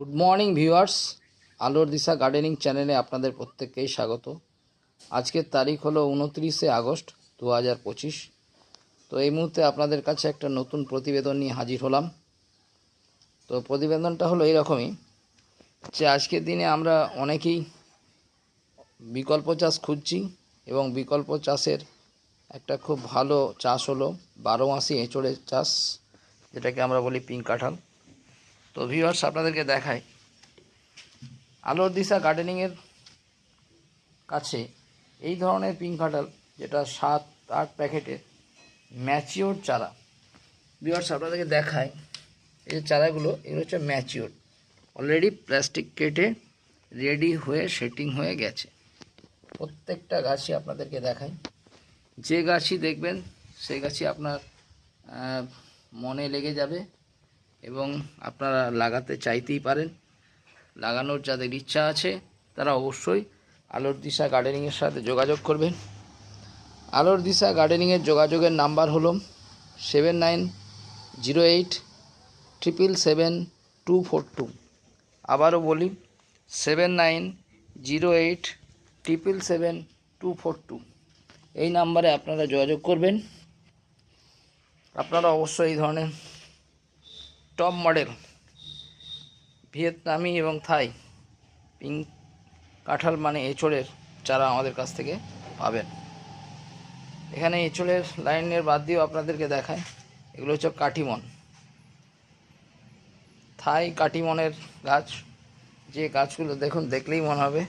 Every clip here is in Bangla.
গুড মর্নিং ভিউয়ার্স আলোর দিশা গার্ডেনিং চ্যানেলে আপনাদের প্রত্যেককেই স্বাগত। আজকের তারিখ হলো উনত্রিশে আগস্ট দু হাজার পঁচিশ। তো এই মুহূর্তে আপনাদের কাছে একটা নতুন প্রতিবেদন নিয়ে হাজির হলাম। তো প্রতিবেদনটা হলো এইরকমই যে আজকের দিনে আমরা অনেকেই বিকল্প চাষ খুঁজছি এবং বিকল্প চাষের একটা খুব ভালো চাষ হলো বারো মাসি এঁচড়ের চাষ, যেটাকে আমরা বলি পিঙ্ক কাঁঠাল। তো ভিউয়ার্স আপনাদেরকে দেখাই। আলোর দিশা গার্ডেনিংয়ের কাছে এই ধরনের পিঙ্ক কাঁঠাল, যেটা সাত, আট প্যাকেটের ম্যাচিওর চারা। ভিউয়ার্স আপনাদেরকে দেখায় এই যে চারাগুলো, এগুলো হচ্ছে ম্যাচিওর অলরেডি প্লাস্টিক কেটে রেডি হয়ে সেটিং হয়ে গেছে। প্রত্যেকটা গাছই আপনাদেরকে দেখাই। যে গাছই দেখবেন সেই গাছই আপনার মনে লেগে যাবে। এবং আপনারা লাগাতে চাইতেই পারেন। লাগানোর যাদের ইচ্ছা আছে, তারা অবশ্যই আলোর দিশা গার্ডেনিংয়ের সাথে যোগাযোগ করবেন। আলোর দিশা গার্ডেনিংয়ের যোগাযোগের নাম্বার হলো seven nine zero eight triple seven two four two আবারও বলি seven nine zero eight triple seven two four two এই নাম্বারে আপনারা যোগাযোগ করবেন। আপনারা অবশ্যই এই ধরনের টপ মডেল। ভিয়েতনামি এবং থাই পিঙ্ক কাঁঠাল মানে এঁচড়ের চারা আমাদের কাছ থেকে পাবেন। এখানে এঁচড়ের লাইনের বাদ দিয়েও আপনাদেরকে দেখায় এগুলো হচ্ছে কাটিমন। থাই কাটিমনের গাছ, যে গাছগুলো দেখুন, দেখলেই মনে হবে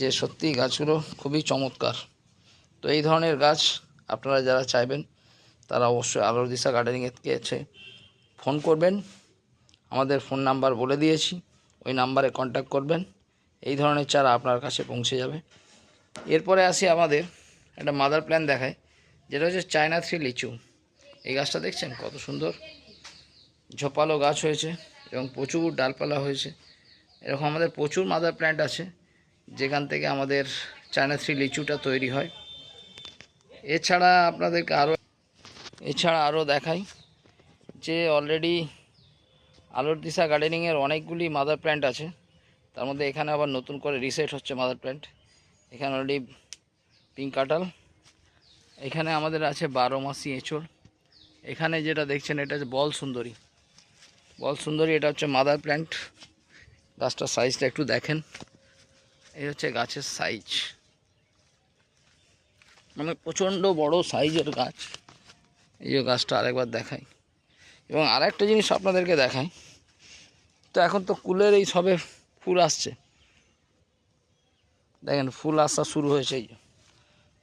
যে সত্যি গাছগুলো খুবই চমৎকার। তো এই ধরনের গাছ আপনারা যারা চাইবেন, তারা অবশ্যই আলোর দিশা গার্ডেনিংয়ে গেছে ফোন করবেন। আমাদের ফোন নাম্বার বলে দিয়েছি, ওই নাম্বারে কন্ট্যাক্ট করবেন। এই ধরনের চারা আপনার কাছে পৌঁছে যাবে। এরপরে আসি আমাদের একটা মাদার প্ল্যান দেখায়, যেটা হচ্ছে চায়না থ্রি লিচু। এই গাছটা দেখছেন কত সুন্দর? ঝোপালো গাছ হয়েছে এবং প্রচুর ডালপালা হয়েছে। এরকম আমাদের প্রচুর মাদার প্ল্যান্ট আছে, যেখান থেকে আমাদের চায়না থ্রি লিচুটা তৈরি হয়। এছাড়া আপনাদেরকে আরও এছাড়া আরও দেখাই যে অলরেডি আলোর দিশা গার্ডেনিংয়ের অনেকগুলি মাদার প্ল্যান্ট আছে। তার মধ্যে এখানে আবার নতুন করে রিসেট হচ্ছে মাদার প্ল্যান্ট এখানে অলরেডি পিঙ্ক কাঁঠাল। এখানে আমাদের আছে বারো মাসি এঁচড়। এখানে যেটা দেখছেন, এটা হচ্ছে বল সুন্দরী। বল সুন্দরী, এটা হচ্ছে মাদার প্ল্যান্ট গাছটার সাইজটা একটু দেখেন। এই হচ্ছে গাছের সাইজ মানে প্রচণ্ড বড় সাইজের গাছ। এই যে গাছটা আরেকবার দেখাই। এবং আরেকটা জিনিস আপনাদেরকে দেখাই। তো এখন তো কুলের এই সবে ফুল আসছে। দেখেন, ফুল আসা শুরু হয়েছে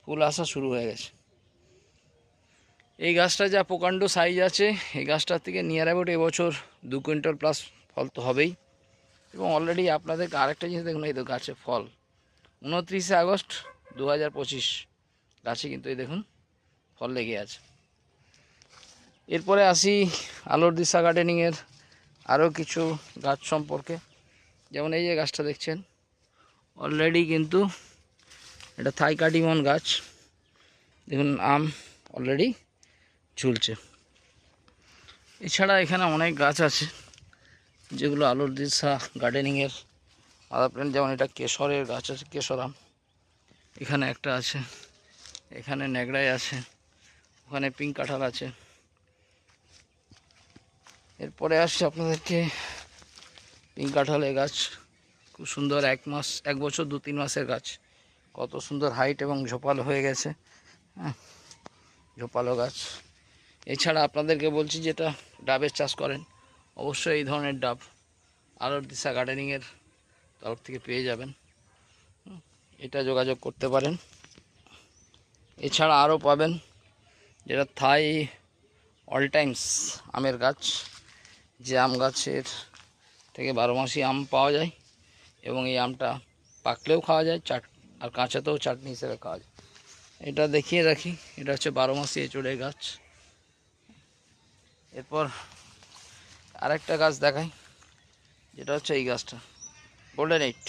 ফুল আসা শুরু হয়ে গেছে। এই গাছটা যা প্রকাণ্ড সাইজ আছে, এই গাছটার থেকে নিয়ার অ্যাবাউট এবছর দু কুইন্টাল প্লাস ফল তো হবেই। এবং অলরেডি আপনাদেরকে আরেকটা জিনিস দেখুন, এই তো গাছে ফল। উনত্রিশে আগস্ট দু হাজার পঁচিশ, গাছে কিন্তু এই দেখুন, ফল লেগে আছে। এরপরে আসি আলোর দিশা গার্ডেনিংয়ের আরও কিছু গাছ সম্পর্কে। যেমন এই যে গাছটা দেখছেন অলরেডি কিন্তু এটা থাই কাটিমন গাছ। দেখুন, আম অলরেডি ঝুলছে। এছাড়া এখানে অনেক গাছ আছে, যেগুলো আলোর দিশা গার্ডেনিংয়ের আদার যেমন এটা কেশরের গাছ আছে, কেশর আম। এখানে একটা আছে, এখানে নেগড়াই আছে, ওখানে পিঙ্ক কাঁঠাল আছে। এরপরে আসছে আপনাদেরকে পিঙ্ক কাঁঠালের গাছ। খুব সুন্দর এক মাস, এক বছর দু তিন মাসের গাছ। কত সুন্দর হাইট এবং ঝোপালো হয়ে গেছে। হ্যাঁ ঝোপালো গাছ। এছাড়া আপনাদেরকে বলছি যেটা ডাবের চাষ করেন, অবশ্যই এই ধরনের ডাব আলোর দিশা গার্ডেনিংয়ের তরফ থেকে পেয়ে যাবেন। এটা যোগাযোগ করতে পারেন। এছাড়া আরও পাবেন যেটা থাই অল টাইমস আমের গাছ। যে আম গাছের থেকে বারো মাসি আম পাওয়া যায় এবং এই আমটা পাকলেও খাওয়া যায়, চাট, আর কাঁচাতেও চাটনি হিসেবে খাওয়া যায়। এটা দেখিয়ে রাখি, এটা হচ্ছে বারো মাসি এঁচড়ের গাছ। এরপর আরেকটা গাছ দেখাই, যেটা হচ্ছে এই গাছটা গোল্ডেন এইট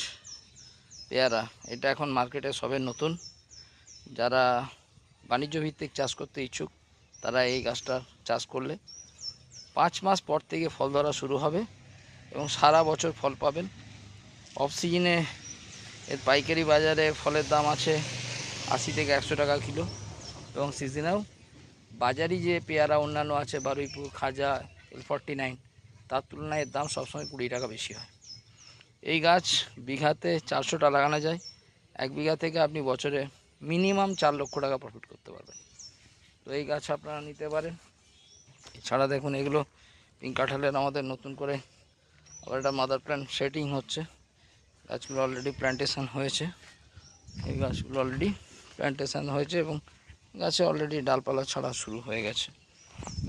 পেয়ারা। এটা এখন মার্কেটে সবে নতুন। যারা বাণিজ্য ভিত্তিক চাষ করতে ইচ্ছুক, তারা এই গাছটা চাষ করলে পাঁচ মাস পর থেকে ফল ধরা শুরু হবে এবং সারা বছর ফল পাবেন। অফ সিজনে এর পাইকারি বাজারে ফলের দাম আছে আশি থেকে একশো টাকা কিলো এবং সিজনেও বাজারি যে পেয়ারা অন্যান্য আছে, Baruipur, Khaja L forty nine তার তুলনায় এর দাম সবসময় কুড়ি টাকা বেশি হয়। এই গাছ বিঘাতে চারশোটা লাগানো যায়। এক বিঘা থেকে আপনি বছরে মিনিমাম চার লক্ষ টাকা প্রফিট করতে পারবেন। তো এই গাছ আপনারা নিতে পারেন। এছাড়া দেখুন, এগুলো পিঙ্ক কাঁঠালের আমাদের নতুন করে আবার একটা মাদার প্ল্যান্ট সেটিং হচ্ছে। গাছগুলো অলরেডি প্ল্যান্টেশন হয়েছে। এই গাছগুলো অলরেডি প্ল্যান্টেশন হয়েছে এবং গাছে অলরেডি ডালপালা ছাড়া শুরু হয়ে গেছে।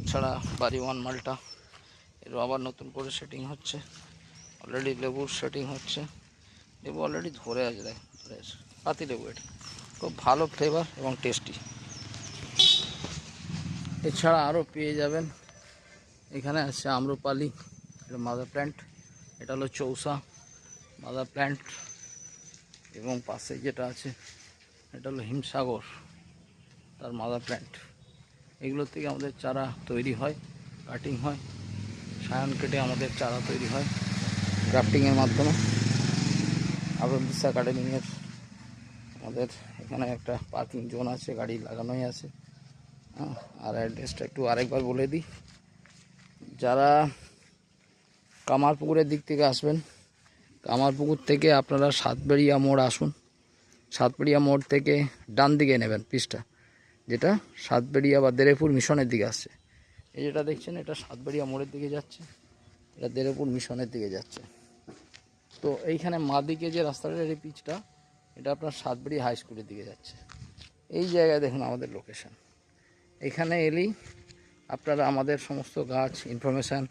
ছাড়া বাড়ি ওয়ান মালটা, এরও আবার নতুন করে সেটিং হচ্ছে। অলরেডি লেবুর সেটিং হচ্ছে। লেবু অলরেডি ধরে আছে, দেখ, ধরে আছে। পাতি লেবু এটা। খুব ভালো ফ্লেভার এবং টেস্টি এছাড়া আরও পেয়ে যাবেন। এখানে আছে আম্রপালি, এটা মাদার প্ল্যান্ট এটা হলো চৌসা মাদার প্ল্যান্ট এবং পাশে যেটা আছে, এটা হলো হিমসাগর, তার মাদার প্ল্যান্ট এগুলোর থেকে আমাদের চারা তৈরি হয় কাটিং হয়, সায়ন কেটে আমাদের চারা তৈরি হয় গ্রাফটিংয়ের মাধ্যমে। আবার দিশা গার্ডেনিংয়ের আমাদের এখানে একটা পার্কিং জোন আছে, গাড়ি লাগানোই আছে। আর অ্যাড্রেসটা একটু আরেকবার বলে দিই। যারা কামারপুকুরের দিক থেকে আসবেন, কামারপুকুর থেকে আপনারা সাতবেড়িয়া মোড় আসুন। সাতবেড়িয়া মোড় থেকে ডান দিকে নেবেন পিসটা যেটা সাতবেড়িয়া বা দেরেপুর মিশনের দিকে আসছে। এই যেটা দেখছেন, এটা সাতবেড়িয়া মোড়ের দিকে যাচ্ছে, এটা দেরেপুর মিশনের দিকে যাচ্ছে। তো এইখানে মা দিকে যে রাস্তাটা, এই পিচটা, এটা আপনার সাতবেড়িয়া হাই স্কুলের দিকে যাচ্ছে। এই জায়গায় দেখুন আমাদের লোকেশন। এখানে এলেই আপনারা আমাদের সমস্ত গাছ ইনফরমেশান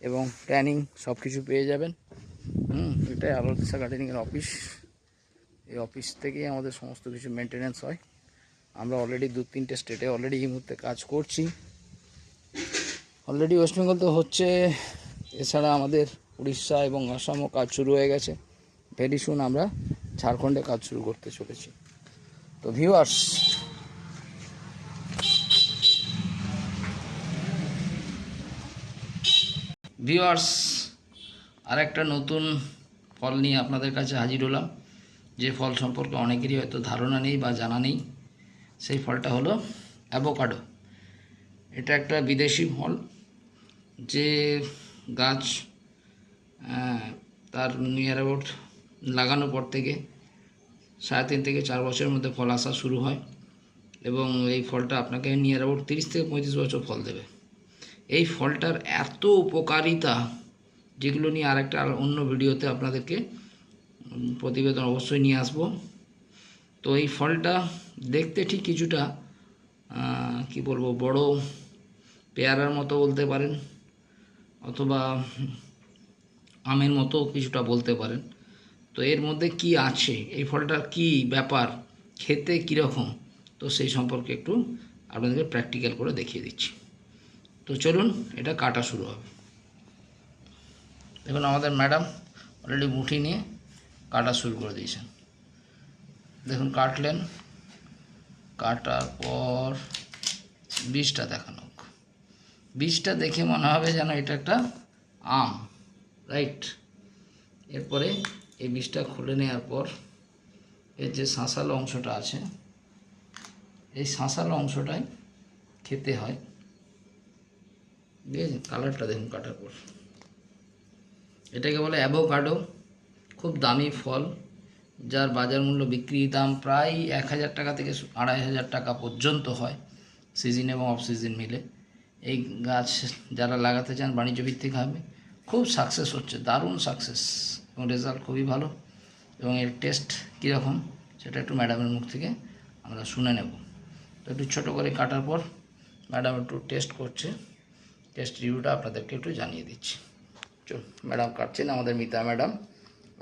এবং প্ল্যানিং সব কিছু পেয়ে যাবেন। হুম, এটাই আলোর দিশা গার্ডেনিংয়ের অফিস এই অফিস থেকেই আমাদের সমস্ত কিছু মেনটেনেন্স হয়। আমরা অলরেডি দু তিনটে স্টেটে অলরেডি এই মুহূর্তে কাজ করছি। অলরেডি ওয়েস্ট বেঙ্গল তো হচ্ছে, এছাড়া আমাদের উড়িষ্যা এবং আসামও কাজ শুরু হয়ে গেছে। ভেরি শুন আমরা ঝাড়খণ্ডে কাজ শুরু করতে চলেছি। তো ভিউয়ার্স ভিউয়ার্স আর একটা নতুন ফল নিয়ে আপনাদের কাছে হাজির হলাম। যে ফল সম্পর্কে অনেকেরই হয়তো ধারণা নেই বা জানা নেই, সেই ফলটা হলো অ্যাভোকাডো এটা একটা বিদেশি ফল, যে গাছ তার নিয়ার অ্যাবাউট লাগানোর পর থেকে সাড়ে তিন থেকে চার বছরের মধ্যে ফল আসা শুরু হয় এবং এই ফলটা আপনাকে নিয়ার অ্যাবাউট তিরিশ থেকে পঁয়ত্রিশ বছর ফল দেবে। এই ফলটার এত উপকারিতা, যেগুলো নিয়ে আরেকটা আর অন্য ভিডিওতে আপনাদেরকে প্রতিবেদন অবশ্যই নিয়ে আসব। তো এই ফলটা দেখতে ঠিক কিছুটা কি বলব, বড় পেয়ারার মতো বলতে পারেন, অথবা আমের মতো কিছুটা বলতে পারেন। তো এর মধ্যে কি আছে? এই ফলটার কি ব্যাপার? খেতে কীরকম? তো সেই সম্পর্কে একটু আপনাদেরকে প্র্যাকটিক্যাল করে দেখিয়ে দিচ্ছি। তো চলুন, এটা কাটা শুরু হবে। দেখুন, আমাদের ম্যাডাম অলরেডি মুঠি নিয়ে কাটা শুরু করে দিয়েছেন। দেখুন, কাটলেন। কাটার পর বীজটা দেখানো হোক। বীজটা দেখে মনে হবে যেন এটা একটা আম রাইট এরপরে এই বীজটা খুলে নেওয়ার পর এর যে শাঁসালো অংশটা আছে, এই শাঁসালো অংশটাই খেতে হয়। বুঝেছেন কালারটা দেখুন কাটার পর। এটাকে বলে অ্যাভোকাডো খুব দামি ফল, যার বাজার মূল্য বিক্রি দাম প্রায় এক হাজার টাকা থেকে আড়াই হাজার টাকা পর্যন্ত হয় সিজন এবং অফ সিজন মিলে। এই গাছ যারা লাগাতে চান বাণিজ্য ভিত্তিকভাবে খুব সাকসেস হচ্ছে, দারুণ সাকসেস এবং রেজাল্ট খুবই ভালো এবং এর টেস্ট কীরকম সেটা একটু ম্যাডামের মুখ থেকে আমরা শুনে নেব। তো একটু ছোটো করে কাটার পর ম্যাডাম একটু টেস্ট করছে। টেস্ট রিভিউটা আপনাদেরকে একটু জানিয়ে দিচ্ছি। চল ম্যাডাম কাটছেন আমাদের মিতা ম্যাডাম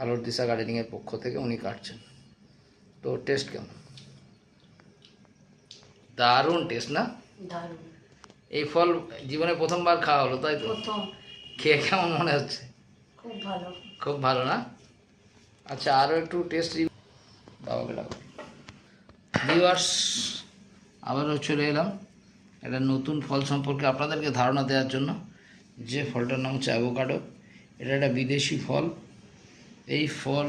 আলোর দিশা গার্ডেনিংয়ের পক্ষ থেকে উনি কাটছেন। তো টেস্ট কেমন? দারুণ টেস্ট না? এই ফল জীবনে প্রথমবার খাওয়া হলো তাই তো? খেয়ে কেমন মনে হচ্ছে? খুব ভালো। খুব ভালো না? আচ্ছা আরও একটু টেস্ট বাবাকে ডাকো। ভিউয়ার্স আবারও চলে এলাম। একটা নতুন ফল সম্পর্কে আপনাদেরকে ধারণা দেওয়ার জন্য যে ফলটার নাম হচ্ছে অ্যাভোকাডো। এটা একটা বিদেশি ফল। এই ফল,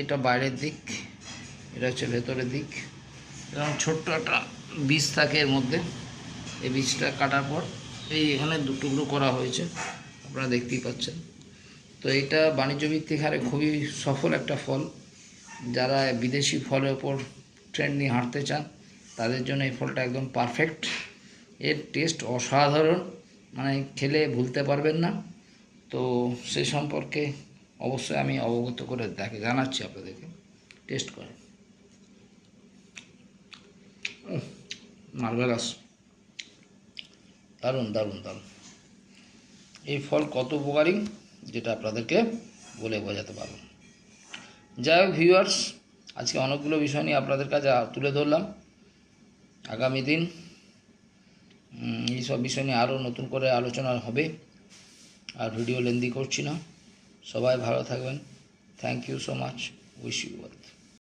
এটা বাইরের দিক, এটা হচ্ছে ভেতরের দিক। এরকম ছোট্ট একটা বীজ থাকে এর মধ্যে। এই বীজটা কাটার পর এই এখানে টুকরো করা হয়েছে, আপনারা দেখতেই পাচ্ছেন। তো এটা বাণিজ্য ভিত্তিক হারে খুবই সফল একটা ফল। যারা বিদেশি ফলের ওপর ট্রেন্ড নিয়ে হাঁটতে চান তাদের জন্য এই ফলটা একদম পারফেক্ট এর টেস্ট অসাধারণ। মানে খেলে ভুলতে পারবেন না। তো সে সম্পর্কে অবশ্যই আমি অবগত করে দেখে জানাচ্ছি আপনাদেরকে। টেস্ট করে। মার্ভেলাস দারুণ দারুণ দারুণ। এই ফল কত উপকারী, যেটা আপনাদেরকে বলে বোঝাতে পারব। যাই হোক ভিউয়ার্স আজকে অনেকগুলো বিষয় নিয়ে আপনাদের কাছে তুলে ধরলাম। আগামী দিন এইসব বিষয় নিয়ে আরও নতুন করে আলোচনা হবে। আর ভিডিও লেন্দি করছি না। সবাই ভালো থাকবেন। Thank you so much wish you wealth